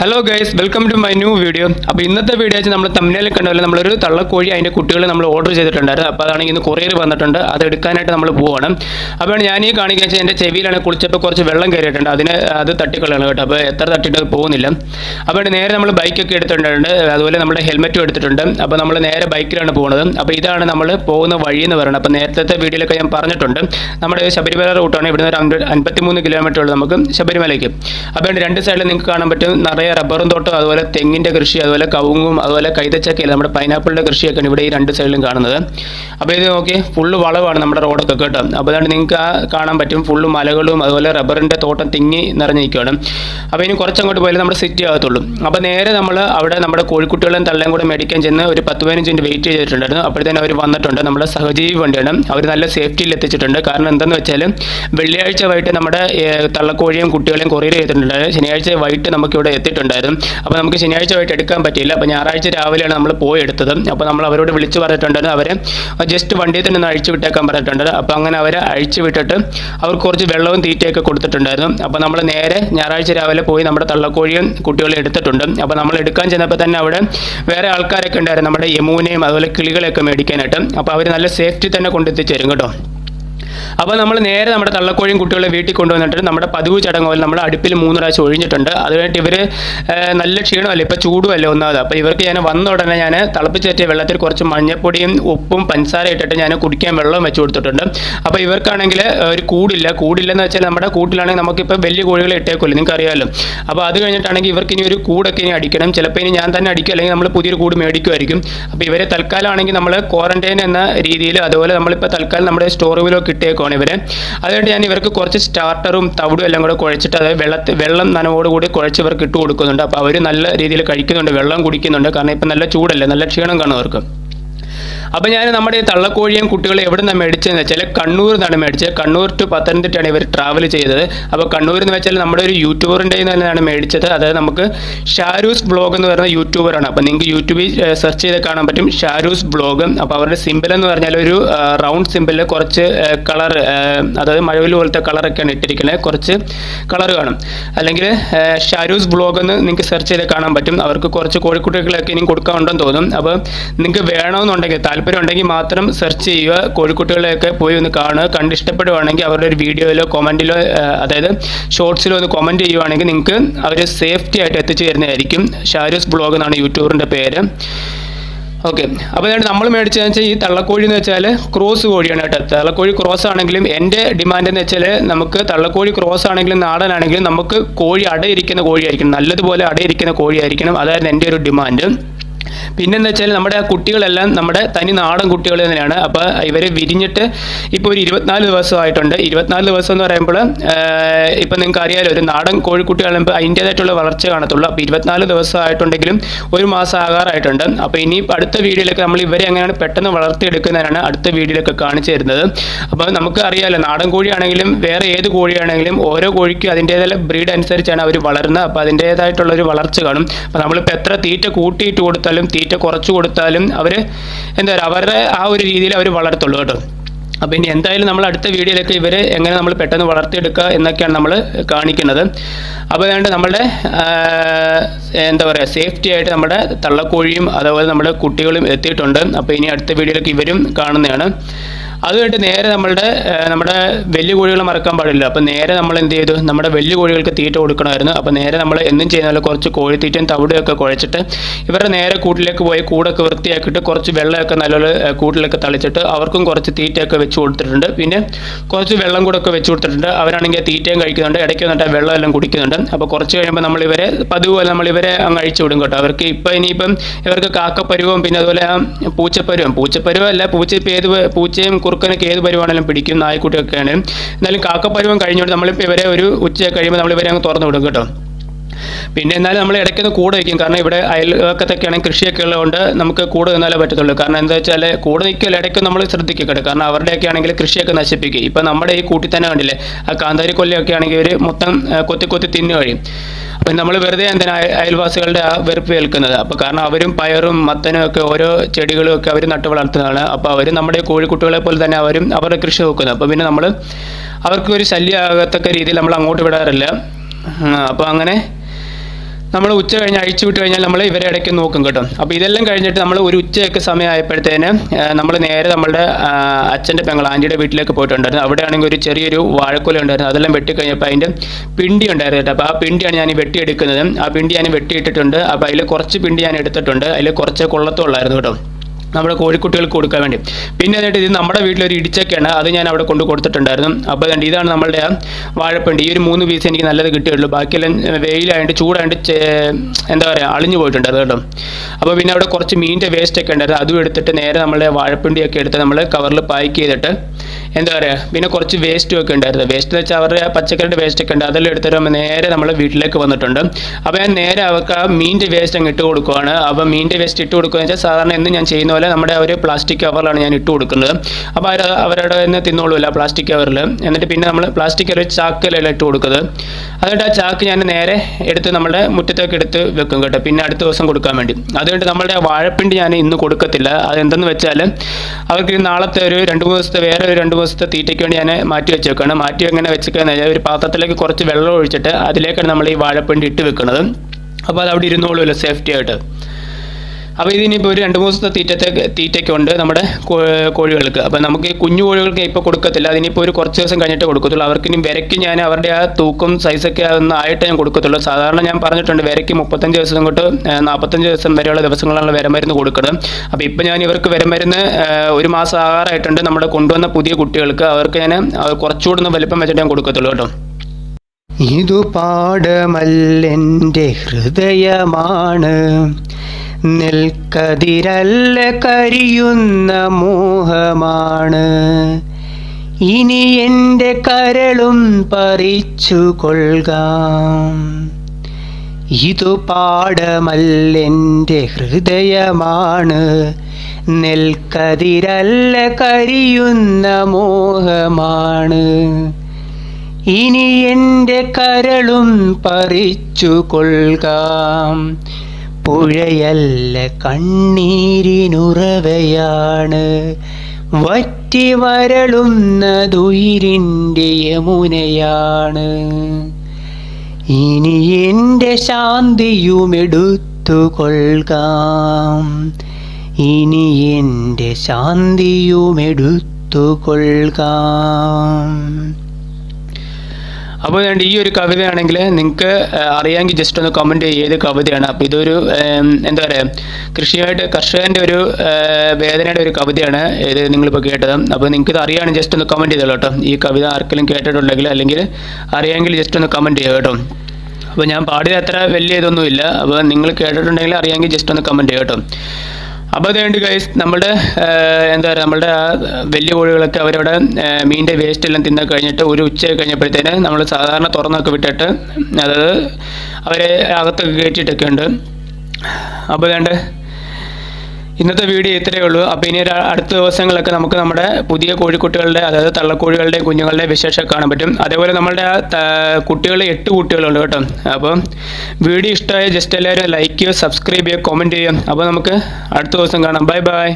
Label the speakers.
Speaker 1: Hello guys welcome to my new video അപ്പോൾ ഇന്നത്തെ video വെച്ച് നമ്മൾ തമ്മിൽ കണ്ടല്ലോ നമ്മളൊരു തള്ളക്കോഴി അതിന്റെ കുട്ടികളെ നമ്മൾ ഓർഡർ ചെയ്തിട്ടുണ്ടായിരുന്നു. അപ്പോൾ അതാണെങ്കിൽ ഇന്ന് കൊറിയർ വന്നിട്ടുണ്ട്. അത് എടുക്കാനായിട്ട് നമ്മൾ പോവാണ്. അപ്പോൾ ഞാൻ ഈ കാണിക്കുക വെച്ചാൽ എന്റെ ചെവിയിലാണ് കുളിച്ചപ്പോൾ കുറച്ച് വെള്ളം കയറിയിട്ടുണ്ട്. അതിന് അത് തട്ടിക്കളയാണ് കേട്ടോ. അപ്പോൾ എത്ര തട്ടിയിട്ട് പോകുന്നില്ല. അപ്പോൾ നേരെ നമ്മൾ ബൈക്കൊക്കെ എടുത്തിട്ടുണ്ട് അതുപോലെ നമ്മുടെ ഹെൽമെറ്റും എടുത്തിട്ടുണ്ട്. അപ്പോൾ നമ്മൾ നേരെ ബൈക്കിലാണ് പോകുന്നത്. അപ്പോൾ ഇതാണ് നമ്മൾ പോകുന്ന വഴി എന്ന് പറയുന്നത്. അപ്പോൾ നേരത്തെ വീഡിയോയിലൊക്കെ ഞാൻ പറഞ്ഞിട്ടുണ്ട്. നമ്മുടെ ശബരിമല റൂട്ടാണ് ഇവിടുന്ന് ഒരു അൻപത്തി അൻപത്തിമൂന്ന് കിലോമീറ്റർ ഉള്ളത് നമുക്ക് ശബരിമലയ്ക്ക്. അപ്പോൾ രണ്ട് സൈഡിൽ നിങ്ങൾക്ക് കാണാൻ പറ്റും. നിറയെ റബ്ബറും തോട്ടം അതുപോലെ തെങ്ങിന്റെ കൃഷി അതുപോലെ കവുങ്ങും അതുപോലെ കൈതച്ചക്കയില്ല നമ്മുടെ പൈനാപ്പിളിന്റെ കൃഷിയൊക്കെയാണ് ഇവിടെ ഈ രണ്ട് സൈഡിലും കാണുന്നത്. അപ്പോൾ ഇത് നോക്കി ഫുള്ള് വളവാണ് നമ്മുടെ റോഡൊക്കെ കേട്ടോ. അപ്പോൾ അതുകൊണ്ട് നിങ്ങൾക്ക് ആ കാണാൻ പറ്റും ഫുള്ള് മലകളും അതുപോലെ റബ്ബറിന്റെ തോട്ടം തിങ്ങി നിറഞ്ഞിരിക്കുകയാണ് അപ്പോൾ ഇനി കുറച്ചങ്ങോട്ട് പോയാലും നമ്മുടെ സിറ്റി ആകത്തുള്ളൂ അപ്പോൾ നേരെ നമ്മൾ അവിടെ നമ്മുടെ കോഴിക്കുട്ടികളും തള്ളയും കൂടെ മേടിക്കാൻ ചെന്ന് ഒരു പത്ത് പതിനഞ്ച് മിനിറ്റ് വെയിറ്റ് ചെയ്തിട്ടുണ്ടായിരുന്നു. അപ്പോഴത്തേനും അവർ വന്നിട്ടുണ്ട്. നമ്മുടെ സഹജീവി വണ്ടിയാണ്. അവർ നല്ല സേഫ്റ്റിയിൽ എത്തിച്ചിട്ടുണ്ട്. കാരണം എന്താണെന്ന് വെച്ചാൽ വെള്ളിയാഴ്ച വൈകിട്ട് നമ്മുടെ തള്ളക്കോഴിയും കുട്ടികളെയും കൊറിയർ ചെയ്തിട്ടുണ്ടായിരുന്നു. ശനിയാഴ്ച വൈകിട്ട് നമുക്ക് ഇവിടെ എത്തിയിട്ടുണ്ടായിരുന്നു അപ്പോൾ നമുക്ക് ശനിയാഴ്ച പോയിട്ട് എടുക്കാൻ പറ്റിയില്ല. അപ്പോൾ ഞായറാഴ്ച രാവിലെയാണ് നമ്മൾ പോയി എടുത്തത്. അപ്പോൾ നമ്മൾ അവരോട് വിളിച്ച് പറഞ്ഞിട്ടുണ്ടായിരുന്നു അവരെ ജസ്റ്റ് വണ്ടിയിൽ തന്നെ ഒന്ന് അഴിച്ചു വിട്ടേക്കാൻ പറഞ്ഞിട്ടുണ്ടായിരുന്നു അപ്പോൾ അങ്ങനെ അവരെ അഴിച്ചു വിട്ടിട്ട് അവർ കുറച്ച് വെള്ളവും തീറ്റയൊക്കെ കൊടുത്തിട്ടുണ്ടായിരുന്നു. അപ്പോൾ നമ്മൾ നേരെ ഞായറാഴ്ച രാവിലെ പോയി നമ്മുടെ തള്ളക്കോഴിയും കുട്ടികളെ എടുത്തിട്ടുണ്ട്. അപ്പോൾ നമ്മൾ എടുക്കാൻ ചെന്നപ്പോൾ തന്നെ അവിടെ വേറെ ആൾക്കാരൊക്കെ ഉണ്ടായിരുന്നു. നമ്മുടെ യമുനയും അതുപോലെ കിളികളെയൊക്കെ മേടിക്കാനായിട്ട്. അപ്പോൾ അവർ നല്ല സേഫ്റ്റി തന്നെ കൊണ്ടെത്തിച്ചേരും കേട്ടോ. അപ്പോൾ നമ്മൾ നേരെ നമ്മുടെ തള്ളക്കോഴിയും കുട്ടികളെ വീട്ടിൽ കൊണ്ടുവന്നിട്ട് നമ്മുടെ പതിവ് ചടങ്ങ് പോലെ നമ്മുടെ അടുപ്പിൽ മൂന്ന് പ്രാവശ്യം ഒഴിഞ്ഞിട്ടുണ്ട്. അത് കഴിഞ്ഞിട്ട് ഇവർ നല്ല ക്ഷീണമല്ലേ? ഇപ്പോൾ ചൂടുമല്ലേ ഒന്നാമത്. അപ്പോൾ ഇവർക്ക് ഞാൻ വന്ന ഉടനെ ഞാൻ തിളപ്പിച്ചേറ്റിയ വെള്ളത്തിൽ കുറച്ച് മഞ്ഞപ്പൊടിയും ഉപ്പും പഞ്ചസാര ഇട്ടിട്ട് ഞാൻ കുടിക്കാൻ വെള്ളം വെച്ച് കൊടുത്തിട്ടുണ്ട്. അപ്പോൾ ഇവർക്കാണെങ്കിൽ ഒരു കൂടില്ല. കൂടില്ലെന്ന് വെച്ചാൽ നമ്മുടെ കൂട്ടിലാണെങ്കിൽ നമുക്കിപ്പോൾ വലിയ കോഴികളെ ഇട്ടേക്കുമല്ലോ നിങ്ങൾക്ക് അറിയാമല്ലോ അപ്പോൾ അത് കഴിഞ്ഞിട്ടാണെങ്കിൽ ഇവർക്ക് ഇനി ഒരു കൂടൊക്കെ ഇനി അടിക്കണം. ചിലപ്പോൾ ഇനി ഞാൻ തന്നെ അടിക്കും. അല്ലെങ്കിൽ നമ്മൾ പുതിയൊരു കൂട് മേടിക്കുമായിരിക്കും അപ്പോൾ ഇവരെ തൽക്കാലമാണെങ്കിൽ നമ്മൾ ക്വാറന്റൈൻ എന്ന രീതിയിൽ അതുപോലെ നമ്മളിപ്പോൾ തൽക്കാലം നമ്മുടെ സ്റ്റോർ റൂമിലൊക്കെ ഇട്ടേക്കുവാണ് ഇവരെ. അതുകൊണ്ട് ഞാൻ ഇവർക്ക് കുറച്ച് സ്റ്റാർട്ടറും തവിടും എല്ലാം കൂടെ കുഴച്ചിട്ട് അതായത് വെള്ളത്തിൽ വെള്ളം നനവോടുകൂടി കുഴച്ച് ഇവർക്ക് ഇട്ട് കൊടുക്കുന്നുണ്ട്. അപ്പോൾ അവർ നല്ല രീതിയിൽ കഴിക്കുന്നുണ്ട് വെള്ളം കുടിക്കുന്നുണ്ട്. കാരണം ഇപ്പം നല്ല ചൂടല്ലേ നല്ല ക്ഷീണം കാണും അവർക്ക്. അപ്പോൾ ഞാൻ നമ്മുടെ ഈ തള്ളക്കോഴിയും കുട്ടികളെ എവിടെ നിന്നാണ് മേടിച്ചതെന്ന് വെച്ചാൽ കണ്ണൂർ നിന്നാണ് മേടിച്ചത്. കണ്ണൂർ ടു പത്തനംതിട്ടയാണ് ഇവർ ട്രാവൽ ചെയ്തത്. അപ്പോൾ കണ്ണൂർ എന്ന് വെച്ചാൽ നമ്മുടെ ഒരു യൂട്യൂബറിന്റെ തന്നെയാണ് മേടിച്ചത്. അതായത് നമുക്ക് ഷാരൂസ് ബ്ലോഗ് എന്ന് പറയുന്ന യൂട്യൂബറാണ്. അപ്പോൾ നിങ്ങൾക്ക് യൂട്യൂബിൽ സെർച്ച് ചെയ്ത് കാണാൻ പറ്റും ഷാരൂസ് ബ്ലോഗ്. അപ്പോൾ അവരുടെ സിമ്പിൾ എന്ന് പറഞ്ഞാൽ ഒരു റൗണ്ട് സിമ്പിളിൽ കുറച്ച് കളർ അതായത് മഴവിൽ പോലത്തെ കളറൊക്കെയാണ് ഇട്ടിരിക്കുന്നത് കുറച്ച് കളർ കാണും. അല്ലെങ്കിൽ ഷാരൂസ് ബ്ലോഗ് എന്ന് നിങ്ങൾക്ക് സെർച്ച് ചെയ്ത് കാണാൻ പറ്റും. അവർക്ക് കുറച്ച് കോഴിക്കുട്ടികളൊക്കെ കൊടുക്കാൻ ഉണ്ടെന്ന് തോന്നും. അപ്പോൾ നിങ്ങൾക്ക് വേണമെന്നുണ്ടെങ്കിൽ താല്പര്യം ഉണ്ടെങ്കിൽ മാത്രം സെർച്ച് ചെയ്യുക. കോഴിക്കുട്ടികളെയൊക്കെ പോയി ഒന്ന് കാണുക. കണ്ട് ഇഷ്ടപ്പെടുവാണെങ്കിൽ അവരുടെ ഒരു വീഡിയോയിലോ കൊമന്റിലോ അതായത് ഷോർട്സിലോ ഒന്ന് കൊമന്റ് ചെയ്യുവാണെങ്കിൽ നിങ്ങൾക്ക് അവർ സേഫ്റ്റി ആയിട്ട് എത്തിച്ചു തരുന്നതായിരിക്കും. ഷാരൂസ് ബ്ലോഗ് എന്നാണ് യൂട്യൂബറിന്റെ പേര്. ഓക്കെ. അപ്പോൾ ഞാൻ നമ്മൾ മേടിച്ചതെന്ന് വെച്ചാൽ ഈ തള്ളക്കോഴി എന്ന് വെച്ചാൽ ക്രോസ് കോഴിയാണ് കേട്ടോ. തള്ളക്കോഴി ക്രോസ് ആണെങ്കിലും എന്റെ ഡിമാൻഡ് എന്ന് വെച്ചാൽ നമുക്ക് തള്ളക്കോഴി ക്രോസ് ആണെങ്കിലും നാടനാണെങ്കിലും നമുക്ക് കോഴി അടയിരിക്കുന്ന കോഴിയായിരിക്കണം. നല്ലതുപോലെ അടയിരിക്കുന്ന കോഴിയായിരിക്കണം. അതായിരുന്നു എന്റെ ഒരു ഡിമാൻഡ് പിന്നെന്ന് വെച്ചാൽ നമ്മുടെ ആ കുട്ടികളെല്ലാം നമ്മുടെ തനി നാടൻ കുട്ടികൾ തന്നെയാണ്. അപ്പോൾ ഇവർ വിരിഞ്ഞിട്ട് ഇപ്പോൾ ഒരു ഇരുപത്തിനാല് ദിവസമായിട്ടുണ്ട്. ഇരുപത്തിനാല് ദിവസം എന്ന് പറയുമ്പോൾ ഇപ്പം നിങ്ങൾക്ക് അറിയാലോ ഒരു നാടൻ കോഴിക്കുട്ടികളാകുമ്പോൾ അതിന്റേതായിട്ടുള്ള വളർച്ച കാണത്തുള്ളൂ. അപ്പോൾ ഇരുപത്തിനാല് ദിവസമായിട്ടുണ്ടെങ്കിലും ഒരു മാസം ആകാറായിട്ടുണ്ട്. അപ്പോൾ ഇനി അടുത്ത വീഡിയോയിലൊക്കെ നമ്മൾ ഇവരെ എങ്ങനെയാണ് പെട്ടെന്ന് വളർത്തിയെടുക്കുന്നതിനാണ് അടുത്ത വീഡിയോയിലൊക്കെ കാണിച്ചു തരുന്നത്. അപ്പോൾ നമുക്ക് അറിയാലോ നാടൻ കോഴിയാണെങ്കിലും വേറെ ഏത് കോഴിയാണെങ്കിലും ഓരോ കോഴിക്കും അതിന്റേതായ ബ്രീഡ് അനുസരിച്ചാണ് അവർ വളരുന്നത്. അപ്പോൾ അതിന്റേതായിട്ടുള്ള ഒരു വളർച്ച കാണും. അപ്പോൾ നമ്മളിപ്പോൾ എത്ര തീറ്റ കൂട്ടിയിട്ട് കൊടുത്താലും തീറ്റ കുറച്ച് കൊടുത്താലും അവർ എന്താ പറയുക അവരുടെ ആ ഒരു രീതിയിൽ അവർ വളർത്തുള്ളൂ കേട്ടോ. അപ്പോൾ ഇനി എന്തായാലും നമ്മൾ അടുത്ത വീഡിയോയിലൊക്കെ ഇവരെ എങ്ങനെ നമ്മൾ പെട്ടെന്ന് വളർത്തിയെടുക്കുക എന്നൊക്കെയാണ് നമ്മൾ കാണിക്കുന്നത്. അപ്പോൾ അതുകൊണ്ട് നമ്മുടെ എന്താ പറയുക സേഫ്റ്റി ആയിട്ട് നമ്മുടെ തള്ളക്കോഴിയും അതുപോലെ നമ്മുടെ കുട്ടികളും എത്തിയിട്ടുണ്ട്. അപ്പോൾ ഇനി അടുത്ത വീഡിയോയിലൊക്കെ ഇവരും കാണുന്നതാണ്. അത് കഴിഞ്ഞിട്ട് നേരെ നമ്മളുടെ നമ്മുടെ വലിയ കോഴികളെ മറക്കാൻ പാടില്ല. അപ്പം നേരെ നമ്മൾ എന്ത് ചെയ്തു? നമ്മുടെ വലിയ കോഴികൾക്ക് തീറ്റ കൊടുക്കണമായിരുന്നു. അപ്പം നേരെ നമ്മൾ എന്നും ചെയ്യുന്ന പോലെ കുറച്ച് കോഴിത്തീറ്റയും തവിടുമൊക്കെ കുഴച്ചിട്ട് ഇവരുടെ നേരെ കൂട്ടിലേക്ക് പോയി കൂടൊക്കെ വൃത്തിയാക്കിയിട്ട് കുറച്ച് വെള്ളമൊക്കെ നല്ലപോലെ ആ, കൂട്ടിലൊക്കെ തളിച്ചിട്ട് അവർക്കും കുറച്ച് തീറ്റയൊക്കെ വെച്ച് കൊടുത്തിട്ടുണ്ട്. പിന്നെ കുറച്ച് വെള്ളം കൂടെ ഒക്കെ വെച്ച് കൊടുത്തിട്ടുണ്ട്. അവരാണെങ്കിൽ തീറ്റയും കഴിക്കുന്നുണ്ട്. ഇടയ്ക്ക് വന്നിട്ട് വെള്ളം എല്ലാം കുടിക്കുന്നുണ്ട്. അപ്പോൾ കുറച്ച് കഴിയുമ്പോൾ നമ്മൾ ഇവരെ പതിവ് പോലെ നമ്മൾ ഇവരെ അങ്ങ് അഴിച്ചു വിടും കേട്ടോ. അവർക്ക് ഇപ്പോൾ ഇനിയിപ്പം ഇവർക്ക് കാക്കപ്പരുവും പിന്നെ അതുപോലെ പൂച്ചപ്പരുവല്ല പൂച്ചപ്പരുവം. അല്ല പൂച്ച ഏത് പൂച്ചയും കുറുക്കനൊക്കെ ഏത് പരുവാണെങ്കിലും പിടിക്കും നായ്ക്കുട്ടിയൊക്കെയാണ്. എന്നാലും കാക്കപ്പരുവം കഴിഞ്ഞുകൊണ്ട് നമ്മളിപ്പോൾ ഇവരെ ഒരു ഉച്ച കഴിയുമ്പോൾ നമ്മൾ ഇവരെ അങ്ങ് തുറന്നു വിടും കേട്ടോ. പിന്നെ എന്നാലും നമ്മൾ ഇടയ്ക്കൊന്ന് കൂടെ വയ്ക്കും. കാരണം ഇവിടെ അയൽവക്കത്തൊക്കെ ആണെങ്കിൽ കൃഷിയൊക്കെ ഉള്ളതുകൊണ്ട് നമുക്ക് കൂടെ നിന്നാലേ പറ്റത്തുള്ളൂ. കാരണം എന്താ വെച്ചാൽ കൂടെ നിൽക്കില്ല ഇടയ്ക്ക് നമ്മൾ ശ്രദ്ധിക്കട്ടെ കാരണം അവരുടെയൊക്കെ ആണെങ്കിൽ കൃഷിയൊക്കെ നശിപ്പിക്കും. ഇപ്പം നമ്മുടെ ഈ കൂട്ടി തന്നെ കണ്ടില്ലേ? ആ കാന്താരി കൊല്ലയൊക്കെ ആണെങ്കിൽ ഇവർ മൊത്തം കൊത്തി കൊത്തി തിന്നു കഴിയും അപ്പം നമ്മൾ വെറുതെ എന്തിനാ അയ- അയൽവാസികളുടെ വെറുപ്പ് ഏൽക്കുന്നത്? അപ്പോൾ കാരണം അവരും പയറും മത്തനും ഒക്കെ ഓരോ ചെടികളും ഒക്കെ അവർ നട്ട് വളർത്തുന്നതാണ്. അപ്പോൾ അവർ നമ്മുടെ കോഴിക്കുട്ടികളെ പോലെ തന്നെ അവരും അവരുടെ കൃഷി നോക്കുന്നത്. അപ്പോൾ പിന്നെ നമ്മൾ അവർക്ക് ഒരു ശല്യമാകത്തക്ക രീതിയിൽ നമ്മൾ അങ്ങോട്ട് വിടാറില്ല. അപ്പോൾ അങ്ങനെ നമ്മൾ ഉച്ച കഴിഞ്ഞ് അഴിച്ചു വിട്ട് കഴിഞ്ഞാൽ നമ്മൾ ഇവരെ ഇടയ്ക്ക് നോക്കും കേട്ടോ. അപ്പോൾ ഇതെല്ലാം കഴിഞ്ഞിട്ട് നമ്മൾ ഒരു ഉച്ചയൊക്കെ സമയമായപ്പോഴത്തേന് നമ്മൾ നേരെ നമ്മുടെ അച്ഛന്റെ പെങ്ങൾ ആന്റിയുടെ വീട്ടിലേക്ക് പോയിട്ടുണ്ടായിരുന്നു. അവിടെയാണെങ്കിൽ ഒരു ചെറിയൊരു വാഴക്കുല ഉണ്ടായിരുന്നു. അതെല്ലാം വെട്ടിക്കഴിഞ്ഞപ്പോൾ അതിന്റെ പിണ്ടി ഉണ്ടായിരുന്നു കേട്ടോ. അപ്പോൾ ആ പിണ്ടിയാണ് ഞാൻ വെട്ടിയെടുക്കുന്നത്. ആ പിണ്ടി ഞാൻ വെട്ടിയിട്ടിട്ടുണ്ട്. അപ്പോൾ അതിൽ കുറച്ച് പിണ്ടി ഞാൻ എടുത്തിട്ടുണ്ട്. അതിൽ കുറച്ച് കൊള്ളത്തുള്ളായിരുന്നു കേട്ടോ. നമ്മുടെ കോഴിക്കുട്ടികൾക്ക് കൊടുക്കാൻ വേണ്ടി. പിന്നെ എന്നിട്ട് ഇത് നമ്മുടെ വീട്ടിലൊരു ഇടിച്ചൊക്കെയാണ് അത് ഞാൻ അവിടെ കൊണ്ട് കൊടുത്തിട്ടുണ്ടായിരുന്നു. അപ്പോൾ കണ്ട് ഇതാണ് നമ്മളുടെ വാഴപ്പിണ്ടി. ഈ ഒരു മൂന്ന് പീസ് എനിക്ക് നല്ലത് കിട്ടിയുള്ളൂ. ബാക്കിയെല്ലാം വെയിലായിട്ട് ചൂടായിട്ട് എന്താ പറയുക അളിഞ്ഞു പോയിട്ടുണ്ടായിരുന്നു കേട്ടോ. അപ്പോൾ പിന്നെ അവിടെ കുറച്ച് മീനിന്റെ വേസ്റ്റ് ഒക്കെ ഉണ്ടായിരുന്നു. അതും എടുത്തിട്ട് നേരെ നമ്മളുടെ വാഴപ്പിണ്ടിയൊക്കെ എടുത്ത് നമ്മൾ കവറിൽ പാക്ക് ചെയ്തിട്ട് എന്താ പറയുക പിന്നെ കുറച്ച് വേസ്റ്റും ഒക്കെ ഉണ്ടായിരുന്നു. വേസ്റ്റ് എന്ന് വെച്ചാൽ അവരുടെ പച്ചക്കറിയുടെ വേസ്റ്റ് ഒക്കെ ഉണ്ട്. അതെല്ലാം എടുത്തിട്ട് നമ്മൾ നേരെ നമ്മൾ വീട്ടിലേക്ക് വന്നിട്ടുണ്ട്. അപ്പോൾ ഞാൻ നേരെ അവർക്ക് ആ മീന്റെ വേസ്റ്റ് അങ്ങ് ഇട്ട് കൊടുക്കുവാണ്. അപ്പോൾ മീന്റെ വേസ്റ്റ് ഇട്ട് കൊടുക്കുക വെച്ചാൽ സാധാരണ എന്നും ഞാൻ ചെയ്യുന്ന പോലെ നമ്മുടെ ഒരു പ്ലാസ്റ്റിക് കവറിലാണ് ഞാൻ ഇട്ട് കൊടുക്കുന്നത്. അപ്പോൾ അവർ അവരുടെ തന്നെ തിന്നോളൂല്ല പ്ലാസ്റ്റിക് കവറിൽ എന്നിട്ട് പിന്നെ നമ്മൾ പ്ലാസ്റ്റിക് ഒരു ചാക്കിലെല്ലാം ഇട്ട് കൊടുക്കുന്നത്. അതുകൊണ്ട് ആ ചാക്ക് ഞാൻ നേരെ എടുത്ത് നമ്മുടെ മുറ്റത്തേക്ക് എടുത്ത് വെക്കും കേട്ടോ. പിന്നെ അടുത്ത ദിവസം കൊടുക്കാൻ വേണ്ടി. അതുകൊണ്ട് നമ്മുടെ വാഴപ്പിണ്ടി ഞാൻ ഇന്ന് കൊടുക്കത്തില്ല. അതെന്തെന്ന് വെച്ചാൽ അവർക്ക് നാളത്തെ ഒരു രണ്ട് മൂന്ന് ദിവസത്തെ വേറെ ഒരു രണ്ട് മൂന്ന് ദിവസത്തെ തീറ്റയ്ക്ക് വേണ്ടി ഞാൻ മാറ്റി വെച്ചേക്കാണ്. മാറ്റി എങ്ങനെ വെച്ചേക്കാന്ന് വെച്ചാൽ ഒരു പാത്രത്തിലേക്ക് കുറച്ച് വെള്ളം ഒഴിച്ചിട്ട് അതിലേക്കാണ് നമ്മൾ ഈ വാഴപ്പിണ്ടി ഇട്ട് വെക്കുന്നത് അപ്പോൾ അത് അവിടെ ഇരുന്നോളൂല്ലോ സേഫ്റ്റി ആയിട്ട്. അപ്പോൾ ഇതിനിപ്പോൾ ഒരു രണ്ട് മൂന്ന് ദിവസത്തെ തീറ്റത്തെ തീറ്റയ്ക്കുണ്ട് നമ്മുടെ കോഴികൾക്ക്. അപ്പോൾ നമുക്ക് കുഞ്ഞു കോഴികൾക്ക് ഇപ്പോൾ കൊടുക്കത്തില്ല. അതിനിപ്പോൾ ഒരു കുറച്ച് ദിവസം കഴിഞ്ഞിട്ട് കൊടുക്കത്തുള്ളൂ. അവർക്ക് ഇനി വിരയ്ക്ക് ഞാൻ അവരുടെ ആ തൂക്കം സൈസൊക്കെ ഒന്ന് ആയിട്ട് ഞാൻ കൊടുക്കത്തുള്ളൂ. സാധാരണ ഞാൻ പറഞ്ഞിട്ടുണ്ട് വിരയ്ക്ക് മുപ്പത്തഞ്ച് ദിവസം തൊട്ട് നാൽപ്പത്തഞ്ച് ദിവസം വരെയുള്ള ദിവസങ്ങളാണ് വിരമരുന്ന് കൊടുക്കുന്നത് അപ്പോൾ ഇപ്പോൾ ഞാൻ ഇവർക്ക് വിരമരുന്ന് ഒരു മാസം ആകാറായിട്ടുണ്ട് നമ്മുടെ കൊണ്ടുവന്ന പുതിയ കുട്ടികൾക്ക്. അവർക്ക് ഞാൻ കുറച്ചുകൂടെ ഒന്ന് വലിപ്പം വെച്ചിട്ട് ഞാൻ കൊടുക്കത്തുള്ളൂ കേട്ടോ. ഇതു പാടമല്ലെന്റെ ഹൃദയമാണ്. നെൽക്കതിരല്ല കരിയുന്ന മോഹമാണ്. ഇനി എന്റെ കരളും പറിച്ചു കൊള്ളുകാം. ഇതു പാടമല്ലെന്റെ ഹൃദയമാണ്. നെൽക്കതിരല്ല കരിയുന്ന മോഹമാണ്. ഇനി എന്റെ കരളും പറിച്ചു കൊള്ളുകാം. പുഴയല്ല കണ്ണീരിനുറവയാണ്. വറ്റി വരളുന്നതുയിരിന്റെ യമുനയാണ്. ഇനി എന്റെ ശാന്തിയുമെടുത്തു കൊള്ളുകാം ഇനി എന്റെ ശാന്തിയുമെടുത്തു കൊള്ളുകാം അപ്പോൾ വേണ്ട ഈ ഒരു കവിതയാണെങ്കിൽ നിങ്ങൾക്ക് അറിയാമെങ്കിൽ ജസ്റ്റ് ഒന്ന് കമന്റ് ചെയ്യുക ഏത് കവിതയാണ്. അപ്പോൾ ഇതൊരു എന്താ പറയുക കൃഷിയായിട്ട് കർഷകന്റെ ഒരു വേദനയുടെ ഒരു കവിതയാണ് ഇത് നിങ്ങളിപ്പോൾ കേട്ടത്. അപ്പോൾ നിങ്ങൾക്ക് ഇത് അറിയുകയാണെങ്കിൽ ജസ്റ്റ് ഒന്ന് കമന്റ് ചെയ്തോളൂ കേട്ടോ. ഈ കവിത ആർക്കെങ്കിലും കേട്ടിട്ടുണ്ടെങ്കിൽ അല്ലെങ്കിൽ അറിയാമെങ്കിൽ ജസ്റ്റ് ഒന്ന് കമന്റ് ചെയ്യുക കേട്ടോ. അപ്പോൾ ഞാൻ പാടിയത് അത്ര വലിയ ഇതൊന്നുമില്ല. അപ്പോൾ നിങ്ങൾ കേട്ടിട്ടുണ്ടെങ്കിൽ അറിയാമെങ്കിൽ ജസ്റ്റ് ഒന്ന് കമന്റ് ചെയ്യുക കേട്ടോ. അപ്പോൾ അതുകൊണ്ട് ഗൈസ് നമ്മുടെ എന്താ പറയുക നമ്മുടെ ആ വലിയ കോഴികളൊക്കെ അവരവിടെ മീനിന്റെ വേസ്റ്റ് എല്ലാം തിന്ന കഴിഞ്ഞിട്ട് ഒരു ഉച്ച കഴിഞ്ഞപ്പോഴത്തേന് നമ്മൾ സാധാരണ തുറന്നൊക്കെ വിട്ടിട്ട് അതായത് അവരെ അകത്തൊക്കെ കയറ്റിയിട്ടൊക്കെ ഉണ്ട്. അപ്പോൾ അതുകൊണ്ട് ഇന്നത്തെ വീഡിയോ ഇത്രയേ ഉള്ളൂ. അപ്പോൾ ഇനി അടുത്ത ദിവസങ്ങളൊക്കെ നമുക്ക് നമ്മുടെ പുതിയ കോഴിക്കുട്ടികളുടെ അതായത് തള്ളക്കോഴികളുടെ കുഞ്ഞുങ്ങളുടെ വിശേഷം കാണാൻ പറ്റും. അതേപോലെ നമ്മളുടെ കുട്ടികൾ എട്ട് കുട്ടികളുണ്ട് കേട്ടോ. അപ്പോൾ വീഡിയോ ഇഷ്ടമായ ജസ്റ്റ് എല്ലാവരും ലൈക്ക് ചെയ്യുക സബ്സ്ക്രൈബ് ചെയ്യുക കമന്റ് ചെയ്യുക. അപ്പോൾ നമുക്ക് അടുത്ത ദിവസം കാണാം. Bye bye